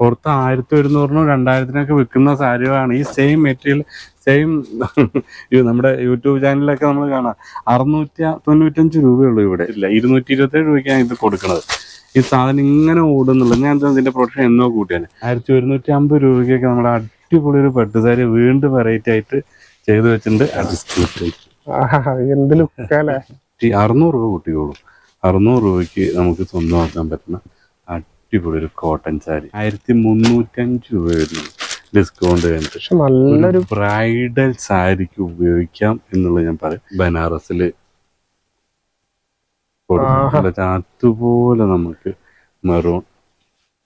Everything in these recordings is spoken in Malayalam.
പുറത്ത് ആയിരത്തി ഒരുന്നൂറിനും രണ്ടായിരത്തിനൊക്കെ വിൽക്കുന്ന സാരിയാണ് ഈ സെയിം മെറ്റീരിയൽ സെയിം നമ്മുടെ യൂട്യൂബ് ചാനലിലൊക്കെ നമ്മൾ കാണാം. അറുന്നൂറ്റി തൊണ്ണൂറ്റഞ്ച് രൂപയുള്ളൂ ഇവിടെ. ഇല്ല ഇരുന്നൂറ്റി ഇരുപത്തേഴ് രൂപയ്ക്കാണ് ഇത് കൊടുക്കുന്നത് ഈ സാധനം ഇങ്ങനെ ഓടുന്നുള്ളൂ ഞാൻ എന്താ ഇതിന്റെ പ്രൊഡക്ഷൻ എന്നോ കൂട്ടിയാണ്. ആയിരത്തി ഒരുന്നൂറ്റി അമ്പത് രൂപയ്ക്കൊക്കെ നമ്മുടെ അടിപൊളി ഒരു പട്ടുസാരി വീണ്ടും വെറൈറ്റി ആയിട്ട് ചെയ്തു വെച്ചിട്ടുണ്ട്. അറുന്നൂറ് രൂപ കൂട്ടിക്കോളും. അറുന്നൂറ് രൂപയ്ക്ക് നമുക്ക് സ്വന്തമാക്കാൻ പറ്റുന്ന അടിപൊളി ഒരു കോട്ടൺ സാരി ആയിരത്തി മുന്നൂറ്റഞ്ച് രൂപ വരുന്നു. ഡിസ്കൗണ്ട് കഴിഞ്ഞിട്ട്. പക്ഷെ നല്ലൊരു ബ്രൈഡൽ സാരിക്ക് ഉപയോഗിക്കാം എന്നുള്ളത് ഞാൻ പറയും. ബനാറസിൽ. അതുപോലെ നമുക്ക് മെറൂൺ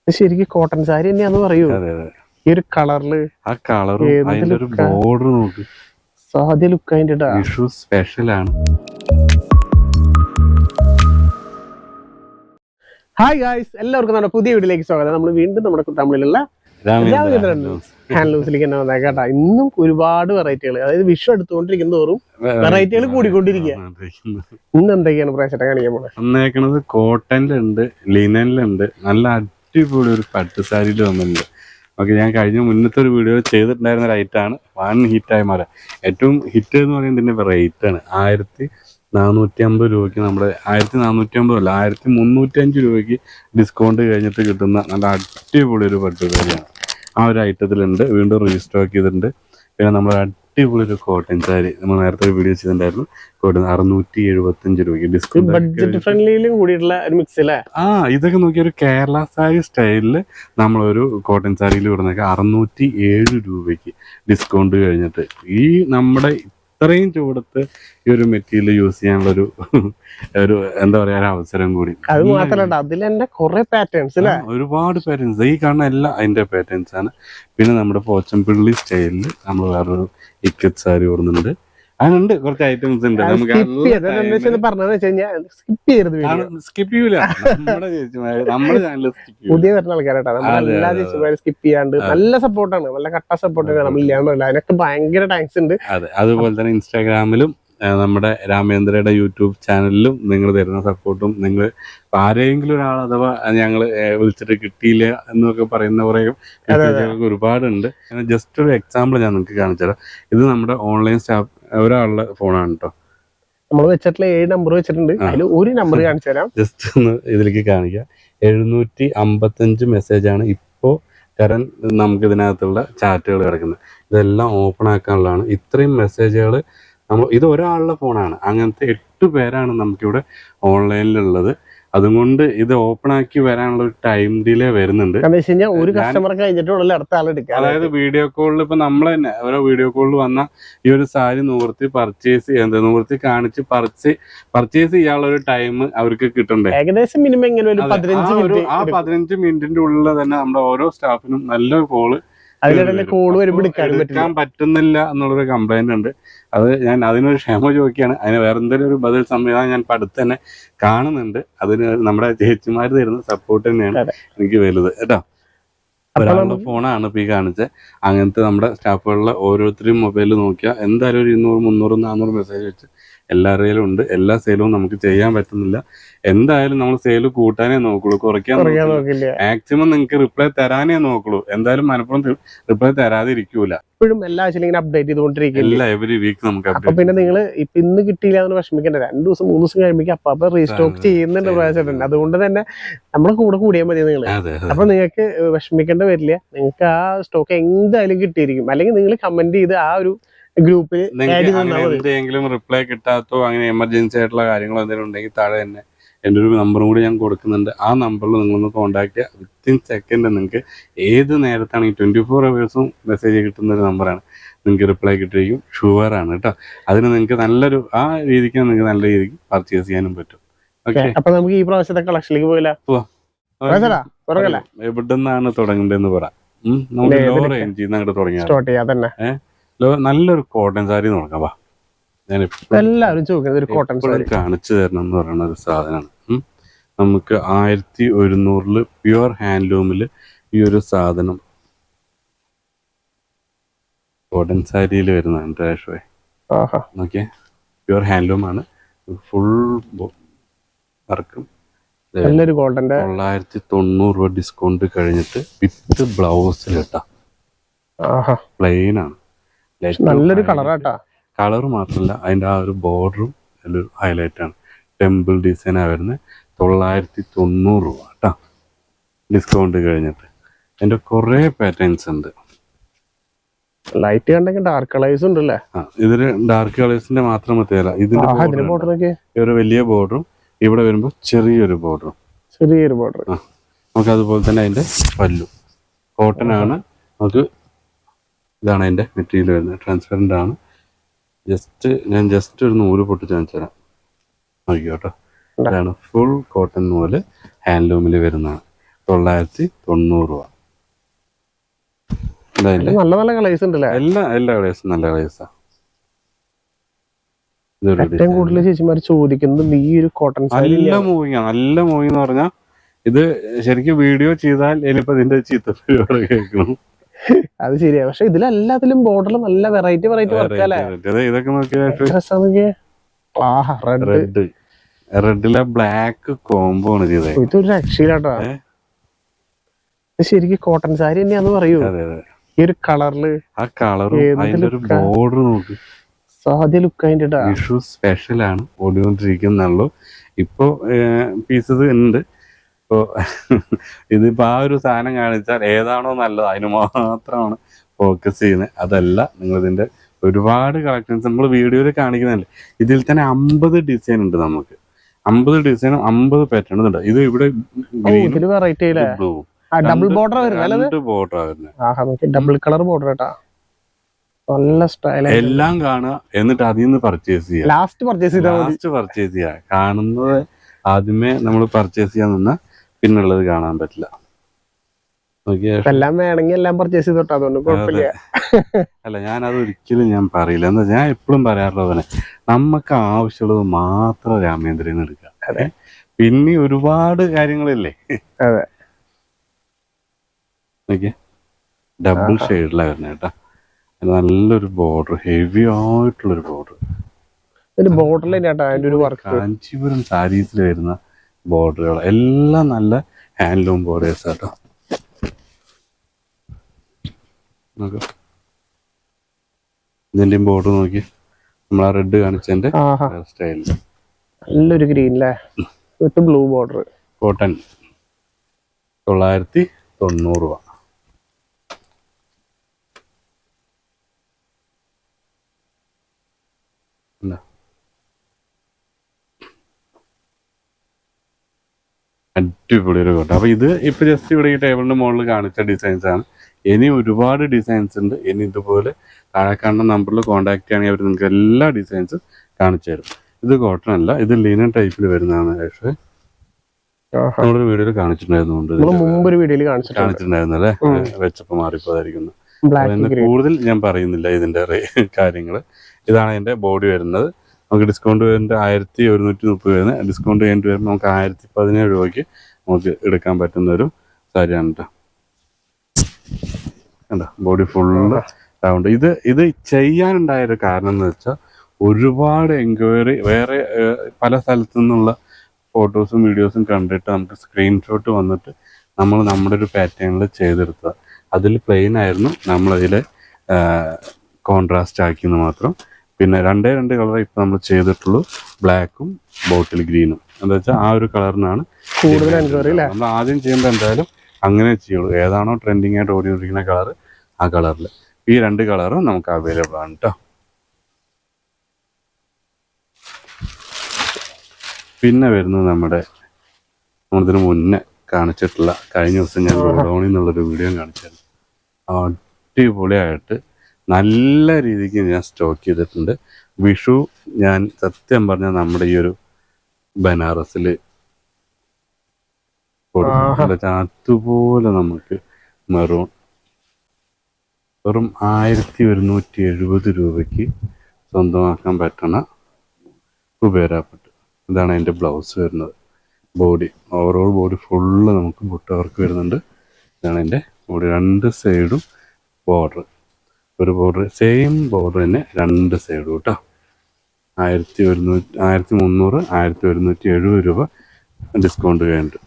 ശരിക്കും കോട്ടൺ സാരി തന്നെയാന്ന് പറയൂ. അതെ അതെ. ഈ ഒരു കളറിൽ ആ കളറും അതിന്റെ ഒരു? ബോർഡർ നോക്ക്. സാധ്യ ലുക്ക് അതിന്റെ സ്പെഷ്യൽ ആണ്. ഹായ് ഗായ്സ് എല്ലാവർക്കും നമ്മുടെ പുതിയ വീട്ടിലേക്ക് സ്വാഗതം. നമ്മൾ വീണ്ടും നമ്മുടെ തമിഴിലുള്ള ഹാൻഡ്ലൂംസിലേക്ക് തന്നെ വന്നേക്കാം കേട്ടോ. ഇന്നും ഒരുപാട് വെറൈറ്റികൾ അതായത് വിഷു എടുത്തുകൊണ്ടിരിക്കുന്ന തോറും വെറൈറ്റികൾ കൂടിക്കൊണ്ടിരിക്കുക. ഇന്ന് എന്തൊക്കെയാണ് പ്രേക്ഷകരെ കാണിക്കാൻ പോണത് വന്നേക്കണത് കോട്ടനിലുണ്ട് ലിനനിലുണ്ട് നല്ല അടിപൊളി ഒരു പട്ട് സാരിയിൽ വന്നിട്ടുണ്ട്. ഓക്കെ ഞാൻ കഴിഞ്ഞ മുന്നത്തെ ഒരു വീഡിയോ ചെയ്തിട്ടുണ്ടായിരുന്ന ഒരു ഐറ്റാണ് വൺ ഹിറ്റായി മാറാം ഏറ്റവും ഹിറ്റ് എന്ന് പറയുന്നത് ഇതിന്റെ വെറൈറ്റാണ് ആണ്. ആയിരത്തി നാനൂറ്റി അമ്പത് രൂപയ്ക്ക് നമ്മുടെ ആയിരത്തി നാനൂറ്റി അമ്പത് അല്ല ആയിരത്തി മുന്നൂറ്റി അഞ്ച് രൂപയ്ക്ക് ഡിസ്കൗണ്ട് കഴിഞ്ഞിട്ട് കിട്ടുന്ന നല്ല അടിപൊളി ഒരു പട്ട് സാരിയാണ് ആ ഒരു ഐറ്റത്തിലുണ്ട് വീണ്ടും റീസ്റ്റോക്ക് ചെയ്തിട്ടുണ്ട്. പിന്നെ നമ്മൾ അടിപൊളി ഒരു കോട്ടൺ സാരി നമ്മൾ നേരത്തെ ഒരു വീഡിയോ ചെയ്തിട്ടുണ്ടായിരുന്നു. കോട്ടൺ അറുന്നൂറ്റി എഴുപത്തഞ്ച് രൂപയ്ക്ക് ഡിസ്കൗണ്ട് ബഡ്ജറ്റ് ഫ്രണ്ട്ലിയിലും കൂടിയിട്ടുള്ള ഒരു മിക്സ് അല്ലേ? ആ ഇതൊക്കെ നോക്കിയ ഒരു കേരള സാരി സ്റ്റൈലിൽ നമ്മളൊരു കോട്ടൺ സാരിയിൽ വിടുന്നൊക്കെ അറുന്നൂറ്റി ഏഴ് രൂപയ്ക്ക് ഡിസ്കൗണ്ട് കഴിഞ്ഞിട്ട്. ഈ നമ്മുടെ ഇത്രയും ചൂടത്ത് ഈ ഒരു മെറ്റീരിയൽ യൂസ് ചെയ്യാനുള്ള ഒരു ഒരു എന്താ പറയാ ഒരു അവസരം കൂടി. അത് മാത്രമല്ല അതിൽ തന്നെ കുറെ പാറ്റേൺസ് ഒരുപാട് പാറ്റേൺസ് ഈ കാണുന്ന എല്ലാം അതിന്റെ പാറ്റേൺസ് ആണ്. പിന്നെ നമ്മുടെ പോച്ചമ്പിള്ളി സ്റ്റൈലിൽ നമ്മൾ വേറൊരു ഇക്കറ്റ് സാരി കൊടുക്കുന്നുണ്ട് അതിനുണ്ട് കുറച്ച് ഐറ്റംസ് ഉണ്ട്. നമുക്ക് പറഞ്ഞതെന്ന് വെച്ച് കഴിഞ്ഞാൽ സ്കിപ്പ് ചെയ്യരുത് സ്കിപ്പ് ചെയ്യൂല. നമ്മുടെ നമ്മുടെ ചാനൽ പുതിയ വരുന്ന ആൾക്കാരാട്ടോ. എല്ലാ ചേച്ചിമാരും സ്കിപ്പ് ചെയ്യാണ്ട് നല്ല സപ്പോർട്ടാണ് നല്ല കട്ട സപ്പോർട്ടാണ് നമ്മൾ ഇല്ലാന്നല്ല അതിനൊക്കെ ഭയങ്കര താങ്ക്സ് ഉണ്ട്. അതെ അതുപോലെ തന്നെ ഇൻസ്റ്റാഗ്രാമിലും നമ്മുടെ രാമേന്ദ്രയുടെ യൂട്യൂബ് ചാനലിലും നിങ്ങൾ തരുന്ന സപ്പോർട്ടും നിങ്ങൾ ആരെങ്കിലും ഒരാൾ അഥവാ ഞങ്ങൾ വിളിച്ചിട്ട് കിട്ടിയില്ല എന്നൊക്കെ പറയുന്ന കുറേ മെസ്സേജുകളൊക്കെ ഒരുപാടുണ്ട്. ജസ്റ്റ് ഒരു എക്സാമ്പിൾ ഞാൻ നിങ്ങൾക്ക് കാണിച്ചു തരാം ഇത് നമ്മുടെ ഓൺലൈൻ സ്റ്റാഫ് ഒരാളുടെ ഫോണാണ് കേട്ടോ നമ്മൾ വെച്ചിട്ടുള്ള ഏഴ് നമ്പർ വെച്ചിട്ടുണ്ട്. അതിൽ ഒരു നമ്പർ കാണിച്ചു തരാം. ജസ്റ്റ് ഒന്ന് ഇതിലേക്ക് കാണിക്കാം. എഴുന്നൂറ്റി അമ്പത്തഞ്ച് ആണ് ഇപ്പോ കരൻ നമുക്ക് ഇതിനകത്തുള്ള ചാറ്റുകൾ കിടക്കുന്നത്. ഇതെല്ലാം ഓപ്പൺ ആക്കാനുള്ളതാണ്. ഇത്രയും മെസ്സേജുകൾ നമ്മൾ ഇത് ഒരാളുടെ ഫോണാണ് അങ്ങനത്തെ എട്ട് പേരാണ് നമുക്കിവിടെ ഓൺലൈനിലുള്ളത് അതുകൊണ്ട് ഇത് ഓപ്പൺ ആക്കി വരാനുള്ള ഒരു ടൈം ഡിലേ വരുന്നുണ്ട്. ഒരു ഞാൻ- കസ്റ്റമർ കഴിഞ്ഞിട്ടുള്ള അടുത്ത ആൾ അതായത് വീഡിയോ കോളിൽ ഇപ്പൊ നമ്മൾ തന്നെ ഓരോ വീഡിയോ കോളിൽ വന്ന ഈ ഒരു സാരി നൂർത്തി പർച്ചേസ് എന്താ നൂർത്തി കാണിച്ച് പർച്ചേ പർച്ചേസ് ചെയ്യാനുള്ള ഒരു ടൈം അവർക്ക് കിട്ടണ്ടേ? ഏകദേശം മിനിമം ഒരു പതിനഞ്ച് മിനിറ്റ് ആ പതിനഞ്ച് മിനിറ്റിന്റെ ഉള്ളിൽ തന്നെ നമ്മുടെ ഓരോ സ്റ്റാഫിനും നല്ലൊരു കോൾ അതിലിടയിൽ കോൾ വരുമ്പോൾ എടുക്കാൻ പറ്റുന്നില്ല എന്നുള്ളൊരു കംപ്ലൈന്റ് ഉണ്ട്. അത് ഞാൻ അതിനൊരു ക്ഷമ ചോദിക്കുകയാണ്. അതിന് വേറെ എന്തെങ്കിലും ഒരു ബദൽ സംവിധാനം ഞാൻ ഇപ്പൊ അടുത്ത് തന്നെ കാണുന്നുണ്ട്. അതിന് നമ്മുടെ ചേച്ചിമാർ തരുന്ന സപ്പോർട്ട് തന്നെയാണ് എനിക്ക് വലുത്. കേട്ടോ? ഒരാളുടെ ഫോണാണ് ഇപ്പൊ ഈ കാണിച്ചത് അങ്ങനത്തെ നമ്മുടെ സ്റ്റാഫുകളിലെ ഓരോരുത്തരും മൊബൈലിൽ നോക്കിയാൽ എന്തായാലും ഒരു ഇരുന്നൂറ് മുന്നൂറ് നാന്നൂറ് മെസ്സേജ് വെച്ച് എല്ലാവരുടെയും ഉണ്ട്. എല്ലാ സെയിലും നമുക്ക് ചെയ്യാൻ പറ്റുന്നില്ല. എന്തായാലും നമ്മൾ സെയിൽ കൂട്ടാനേ നോക്കുള്ളൂ. കുറയ്ക്കാൻ നോക്കില്ല. മാക്സിമം നിങ്ങൾക്ക് റിപ്ലൈ തരാനേ നോക്കുള്ളൂ. എന്തായാലും മലപ്പുറം റിപ്ലൈ തരാതെ ഇരിക്കൂല ഇപ്പോഴും എല്ലാ ആഴ്ചയിലും ഇങ്ങനെ അപ്ഡേറ്റ് ചെയ്തുകൊണ്ടിരിക്കില്ല എവറി വീക്ക് നമുക്ക് അപ്പൊ പിന്നെ നിങ്ങൾ ഇപ്പൊ ഇന്ന് കിട്ടിയില്ല എന്ന് വിഷമിക്കണ്ട. രണ്ടു ദിവസം മൂന്ന് ദിവസം കഴിയുമ്പോൾ അപ്പൊ അപ്പൊ റീസ്റ്റോക്ക് ചെയ്യുന്നുണ്ട്. അതുകൊണ്ട് തന്നെ നമ്മളെ കൂടെ കൂടിയാൽ മതി നിങ്ങൾ അപ്പൊ നിങ്ങൾക്ക് വിഷമിക്കേണ്ട വരില്ല. നിങ്ങൾക്ക് ആ സ്റ്റോക്ക് എന്തായാലും കിട്ടിയിരിക്കും. അല്ലെങ്കിൽ നിങ്ങൾ കമന്റ് ചെയ്ത് ആ ഒരു ഗ്രൂപ്പിൽ എന്തെങ്കിലും റിപ്ലൈ കിട്ടാത്തോ അങ്ങനെ എമർജൻസി ആയിട്ടുള്ള കാര്യങ്ങൾ എന്തെങ്കിലും ഉണ്ടെങ്കിൽ താഴെ തന്നെ എന്റെ ഒരു നമ്പറും കൂടി ഞാൻ കൊടുക്കുന്നുണ്ട്. ആ നമ്പറിൽ നിങ്ങളൊന്ന് കോൺടാക്ട് ചെയ്യുക. വിത്തിൻ സെക്കൻഡ് നിങ്ങൾക്ക് ഏത് നേരത്താണെങ്കിൽ ട്വന്റി ഫോർ അവേഴ്സും മെസ്സേജ് കിട്ടുന്ന ഒരു നമ്പറാണ് നിങ്ങൾക്ക് റിപ്ലൈ കിട്ടിയിരിക്കും. ഷുവറാണ് ആണ് കേട്ടോ. അതിന് നിങ്ങൾക്ക് നല്ലൊരു ആ രീതിക്ക് നിങ്ങൾക്ക് നല്ല രീതിക്ക് പർച്ചേസ് ചെയ്യാനും പറ്റും. ഓക്കെ അപ്പൊ നമുക്ക് ഈ പ്രാവശ്യത്തെ കളക്ഷനിലേക്ക് പോയില്ല? എവിടെ നിന്നാണ് തുടങ്ങേണ്ടതെന്ന് പറ. നമുക്ക് ലോ. റേഞ്ചിൽ നിന്ന് അങ്ങോട്ട് സ്റ്റാർട്ട് ചെയ്യാം തന്നെ ലോ- നല്ലൊരു കോട്ടൺ സാരി നോക്കാം വാ. ഞാൻ എല്ലാവരും ചോദിക്കുന്നത് ഒരു കോട്ടൺ സാരി. കാണിച്ചു തരണം എന്ന് പറയുന്ന ഒരു സാധനമാണ്. നമുക്ക് ആയിരത്തി ഒരുന്നൂറിൽ പ്യുവർ ഹാൻഡ്ലൂമിൽ ഈ ഒരു സാധനം കോട്ടൺ സാരിയിൽ വരുന്നതാണ് രാഷ്വേ നോക്കിയേ. പ്യുവർ ഹാൻഡ്ലൂം ആണ് ഫുൾ വർക്കും. നല്ലൊരു കോട്ടന്റെ തൊള്ളായിരത്തി തൊണ്ണൂറ് രൂപ ഡിസ്കൗണ്ട് കഴിഞ്ഞിട്ട് വിത്ത് ആഹാ. പ്ലെയിൻ ആണ്. നല്ലൊരു കളറാട്ടാ കളർ മാത്രമല്ല അതിന്റെ ആ ഒരു ബോർഡറും നല്ലൊരു ഹൈലൈറ്റ് ആണ്. ടെമ്പിൾ ഡിസൈനാണ് വരുന്നത് തൊള്ളായിരത്തി തൊണ്ണൂറ് രൂപ കേട്ടോ ഡിസ്കൗണ്ട് കഴിഞ്ഞിട്ട്. അതിന്റെ കുറേ പാറ്റേൺസ് ഉണ്ട്. ലൈറ്റ് കണ്ടെങ്കിൽ ഡാർക്ക് കളേഴ്സ് ഉണ്ടല്ലേ? ആ ഇതിൽ ഡാർക്ക് കളേഴ്സിന്റെ മാത്രം മതിയല്ല. ഇതിന്റെ ഒരു വലിയ ബോർഡറും ഇവിടെ വരുമ്പോൾ ചെറിയൊരു ബോർഡറും ചെറിയൊരു ബോർഡർ നമുക്ക് അതുപോലെ തന്നെ അതിന്റെ പല്ലു. കോട്ടൺ ആണ്. നമുക്ക് ഇതാണ് എന്റെ മെറ്റീരിയൽ വരുന്നത്. ട്രാൻസ്പെറന്റ് ആണ്. ജസ്റ്റ് ഞാൻ ജസ്റ്റ് ഒരു നൂൽ പൊട്ടിച്ച് കാണിച്ചു തരാം നോക്കിക്കോട്ടോ ഇതാണ് ഫുൾ കോട്ടൺ നൂൽ ഹാൻഡ്ലൂമിൽ വരുന്നതാണ്. തൊള്ളായിരത്തി തൊണ്ണൂറ് രൂപ. നല്ല നല്ല കളേഴ്സ് ഉണ്ടല്ലേ എല്ലാ എല്ലാ കളേഴ്സും നല്ല കളേഴ്സാണ് ഏറ്റവും. കൂടുതൽ ചേച്ചിമാർ ചോദിക്കുന്നത് ഈ ഒരു കോട്ടൺ നല്ല മൂവിങ് ആണ് നല്ല മൂവിങ് എന്ന് പറഞ്ഞാൽ ഇത് ശരിക്കും വീഡിയോ ചെയ്താൽ ഇനിയിപ്പോ ഇതിന്റെ ചീത്ത കേൾക്കണം. അത് ശരിയാ. പക്ഷെ ഇതിലെല്ലാത്തിലും ബോർഡറിൽ നല്ല വെറൈറ്റി വെറൈറ്റി വർക്ക് അല്ലേ? ഇത് ഇതൊക്കെ നോക്കിയാൽ രസാണെങ്കി റെഡ് റെഡ് റെഡിലെ ബ്ലാക്ക് കോംബോ ആണ് ചെയ്തത് ഇതൊരു രക്ഷയിലാട്ടോ ശരിക്കും കോട്ടൺ സാരി തന്നെയാന്ന് പറയൂ. ഈ ഒരു കളറിൽ ആ കളർ? ബോർഡർ നോക്ക്. സാധ്യ ലുക്ക് അതിന്റെ ആണ്. ഓടിക്കൊണ്ടിരിക്കുന്നുള്ളൂ ഇപ്പോ പീസസ് ഉണ്ട് ഇപ്പോ ഇതിപ്പോ ആ ഒരു സാധനം കാണിച്ചാൽ ഏതാണോ നല്ലത്. അതിന് മാത്രമാണ് ഫോക്കസ് ചെയ്യുന്നത്. അതല്ല നിങ്ങൾ ഇതിന്റെ ഒരുപാട് കളക്ഷൻസ് നമ്മൾ വീഡിയോയിൽ കാണിക്കുന്നില്ല ഇതിൽ തന്നെ അമ്പത് ഡിസൈൻ ഉണ്ട് നമുക്ക്. അമ്പത് ഡിസൈനും അമ്പത് പാറ്റേൺ ഉണ്ട്. ഇത് ഇവിടെ blue double border double colour border കേട്ടാ. നല്ല സ്റ്റൈൽ എല്ലാം കാണുക. എന്നിട്ട് അതിൽ നിന്ന് പർച്ചേസ് ചെയ്യുക. ലാസ്റ്റ് പർച്ചേസ് ചെയ്യാം ലാസ്റ്റ് പർച്ചേസ് ചെയ്യുക. കാണുന്നത് ആദ്യമേ നമ്മൾ പർച്ചേസ് ചെയ്യാൻ നിന്നാൽ പിന്നുള്ളത് കാണാൻ പറ്റില്ല. എല്ലാം വേണമെങ്കിൽ എല്ലാം പർച്ചേസ് ചെയ്തോട്ടെ അതുകൊണ്ട് കുഴപ്പമില്ല. അല്ല ഞാൻ അത് ഒരിക്കലും ഞാൻ പറയില്ല. എന്താ ഞാൻ എപ്പോഴും പറയാറുള്ളത് തന്നെ നമുക്ക് ആവശ്യമുള്ളത് മാത്രം രാമേന്ദ്രൻ എടുക്കുക. അതെ. പിന്നെ ഒരുപാട് കാര്യങ്ങളില്ലേ? അതെ. ഡബിൾ ഷെയ്ഡിലാണ് വരുന്നത് കേട്ടാ. നല്ലൊരു ബോർഡർ ഹെവി ആയിട്ടുള്ളൊരു ബോർഡർ ബോർഡറിൽ കാഞ്ചീപുരം സാരീസിൽ വരുന്ന ബോർഡറുകൾ. എല്ലാം നല്ല ഹാൻഡ്ലൂം ബോർഡേഴ്സ് കേട്ടോ നോക്ക്. ഇതിന്റെയും ബോർഡർ നോക്കി. നമ്മൾ ആ റെഡ് കാണിച്ചതിന്റെ സ്റ്റൈൽ. നല്ലൊരു ഗ്രീൻ അല്ലേ? With blue border. കോട്ടൺ. തൊള്ളായിരത്തി തൊണ്ണൂറ് രൂപ എന്താ? അടിപൊളി ഒരു കോട്ട അപ്പോൾ ഇത് ഇപ്പോൾ ജസ്റ്റ് ഇവിടെ ഈ ടേബിളിന്റെ മുകളിൽ കാണിച്ച ഡിസൈൻസ് ആണ്. ഇനി ഒരുപാട് ഡിസൈൻസ് ഉണ്ട്. ഇനി ഇതുപോലെ താഴെ കാണുന്ന നമ്പറിൽ കോൺടാക്ട് ചെയ്യുകയാണെങ്കിൽ അവർ നിങ്ങൾക്ക് എല്ലാ ഡിസൈൻസും കാണിച്ചു തരും. ഇത് കോട്ടൺ അല്ല ഇത് ലീനൻ ടൈപ്പിൽ വരുന്നതാണ് പക്ഷേ നമ്മളൊരു വീഡിയോയിൽ കാണിച്ചിട്ടുണ്ടായിരുന്നു കാണിച്ചിട്ടുണ്ടായിരുന്നു അല്ലേ? വെച്ചപ്പോൾ മാറിപ്പോയിരിക്കുന്നു മാറിപ്പോതായിരിക്കുന്നു കൂടുതൽ ഞാൻ പറയുന്നില്ല ഇതിന്റെ കാര്യങ്ങൾ ഇതാണ് അതിന്റെ ബോഡി വരുന്നത്. നമുക്ക് ഡിസ്കൗണ്ട് വരുന്നത് ആയിരത്തി ഒരുന്നൂറ്റി മുപ്പത് വരുന്നത്. ഡിസ്കൗണ്ട് കഴിഞ്ഞിട്ട് വരുമ്പോൾ നമുക്ക് ആയിരത്തി പതിനേഴ് രൂപയ്ക്ക് നമുക്ക് എടുക്കാൻ പറ്റുന്ന ഒരു സാരിയാണ് കേട്ടോ. കണ്ടോ? ബോഡി ഫുള്ള് റൗണ്ട് ഇത് ഇത് ചെയ്യാനുണ്ടായ ഒരു കാരണം എന്ന് വെച്ചാൽ ഒരുപാട് എൻക്വയറി വേറെ പല സ്ഥലത്തു നിന്നുള്ള ഫോട്ടോസും വീഡിയോസും കണ്ടിട്ട് നമുക്ക് സ്ക്രീൻഷോട്ട് വന്നിട്ട് നമ്മൾ നമ്മുടെ ഒരു പാറ്റേണിൽ ചെയ്തെടുത്തത്. അതിൽ പ്ലെയിൻ ആയിരുന്നു നമ്മളതിൽ കോൺട്രാസ്റ്റ് ആക്കിയെന്ന് മാത്രം. പിന്നെ രണ്ടേ രണ്ട് കളർ ഇപ്പൊ നമ്മൾ ചെയ്തിട്ടുള്ളൂ. ബ്ലാക്കും ബോട്ടിൽ ഗ്രീനും എന്താ വെച്ചാൽ ആ ഒരു കളറിനാണ് കൂടുതൽ നമ്മൾ ആദ്യം ചെയ്യുമ്പോൾ എന്തായാലും അങ്ങനെ ചെയ്യുള്ളൂ. ഏതാണോ ട്രെൻഡിങ് ആയിട്ട് ഓടിക്കൊണ്ടിരിക്കുന്ന കളർ ആ കളറിൽ ഈ രണ്ട് കളറും നമുക്ക് അവൈലബിൾ ആണ് കേട്ടോ പിന്നെ വരുന്നത് നമ്മുടെ നമ്മളിതിന് മുന്നേ കാണിച്ചിട്ടുള്ള കഴിഞ്ഞ ദിവസം ഞാൻ ഗോഡൗണിൽ നിന്നുള്ളൊരു വീഡിയോ കാണിച്ചായിരുന്നു. അടിപൊളിയായിട്ട് നല്ല രീതിക്ക് ഞാൻ സ്റ്റോക്ക് ചെയ്തിട്ടുണ്ട്. വിഷു ഞാൻ സത്യം പറഞ്ഞാൽ നമ്മുടെ ഈ ഒരു ബനാറസിൽ ആഹാ. അതുപോലെ നമുക്ക് മെറൂൺ വെറും ആയിരത്തി ഒരുന്നൂറ്റി എഴുപത് രൂപയ്ക്ക് സ്വന്തമാക്കാൻ പറ്റണ കുബേരാപ്പട്ട്. ഇതാണ് അതിന്റെ ബ്ലൗസ് വരുന്നത്. ബോഡി ഓവറോൾ ബോഡി ഫുള്ള് നമുക്ക് മുട്ട വർക്ക് വരുന്നുണ്ട്. ഇതാണ് അതിന്റെ ബോഡി. രണ്ട് സൈഡും ബോർഡർ ഒരു ബോർഡർ സെയിം ബോർഡർ തന്നെ രണ്ട് സൈഡും കേട്ടോ ആയിരത്തി ഒരുന്നൂറ്റി ആയിരത്തി മുന്നൂറ് ആയിരത്തി ഒരുന്നൂറ്റി എഴുപത് രൂപ ഡിസ്കൗണ്ട് കഴിഞ്ഞിട്ട്